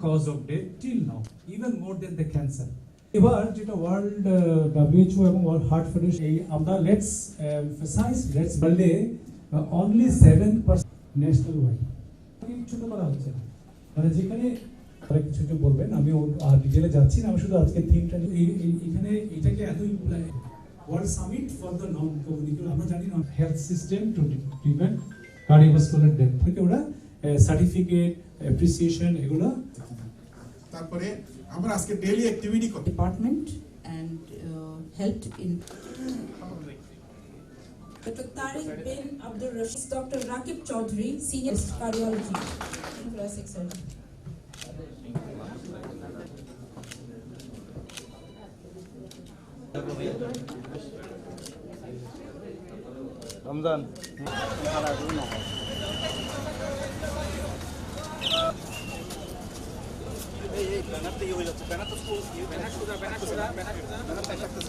cause of death till now, even more than the cancer. এবার যেটা world WHO এবং world heart federation এই আমরা লেটস এমফাসাইজ লেটস ওয়ার্ল্ডে only seven percent national wide ছোট করা হচ্ছে মানে যেখানে তারা কিছু কিছু বলবেন আমি আর ডিটেলে যাচ্ছি না আমি শুধু আজকে থিমটা এখানে এটাকে এত world summit for the non communicable আমরা জানি না health system to prevent cardiovascular death থেকে ওরা সার্টিফিকেট অ্যাপ্রিসিয়েশন এগুলো তারপরে আমরা আজকে ডেইলি অ্যাক্টিভিটি করি department and uh, helped in Dr. Tariq bin Abdul Rashid, Dr. Rakib Chaudhary, Senior Cardiology, Thoracic Surgeon. Ramzan